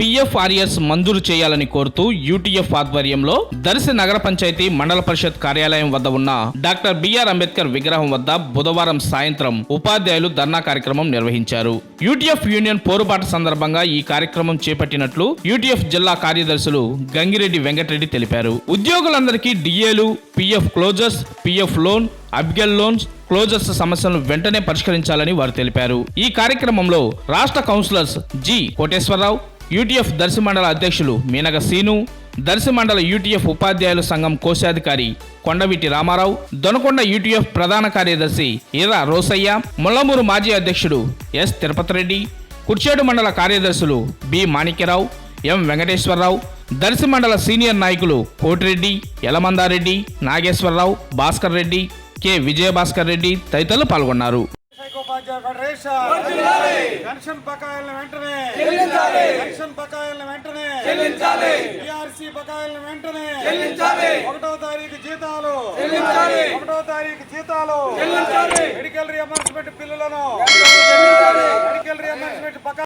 పిఎఫ్ఆర్ఎస్ మంజూరు చేయాలని కోరుతూ యూటీఎఫ్ ఆధ్వర్యంలో దర్శి నగర పంచాయతీ మండల పరిషత్ కార్యాలయం వద్ద ఉన్న డాక్టర్ బిఆర్ అంబేద్కర్ విగ్రహం వద్ద బుధవారం సాయంత్రం ఉపాధ్యాయులు ధర్నా కార్యక్రమం నిర్వహించారు. యూటీఎఫ్ యూనియన్ పోరుబాటు సందర్భంగా ఈ కార్యక్రమం చేపట్టినట్లు యూటీఎఫ్ జిల్లా కార్యదర్శులు గంగిరెడ్డి వెంకటరెడ్డి తెలిపారు. ఉద్యోగులందరికీ డిఏలు పిఎఫ్ క్లోజర్స్ పిఎఫ్ లోన్ అబ్గెల్ లోన్స్ క్లోజర్స్ సమస్యలను వెంటనే పరిష్కరించాలని వారు తెలిపారు. ఈ కార్యక్రమంలో రాష్ట్ర councillors G. Koteswararao UTF Darsi మండల అధ్యక్షులు మీనగ సీను దర్శి మండల యూటీఎఫ్ ఉపాధ్యాయుల సంఘం కోశాధికారి కొండవీటి రామారావు దొనకొండ యూటీఎఫ్ ప్రధాన కార్యదర్శి ఈర రోసయ్య ముల్లమూరు మాజీ అధ్యక్షుడు ఎస్ తిరుపతి రెడ్డి కుర్చేడు మండల కార్యదర్శులు బి మాణిక్యరావు ఎం వెంకటేశ్వరరావు దర్శి మండల సీనియర్ నాయకులు కోటిరెడ్డి యలమందారెడ్డి నాగేశ్వరరావు భాస్కర్ రెడ్డి కె విజయభాస్కర్ రెడ్డి తదితరులు పాల్గొన్నారు. ఫెడరేషన్ పెన్షన్ బకాయిలను వెంటనే పెన్షన్ బకాయిలను వెంటనే పిఆర్సీ బకాయిలను వెంటనే ఒకటో తారీఖు జీతాలు ఒకటో తారీఖు జీతాలు మెడికల్ రియంబర్స్మెంట్ బిల్లులను మెడికల్ రియంబర్స్మెంట్ బకాయి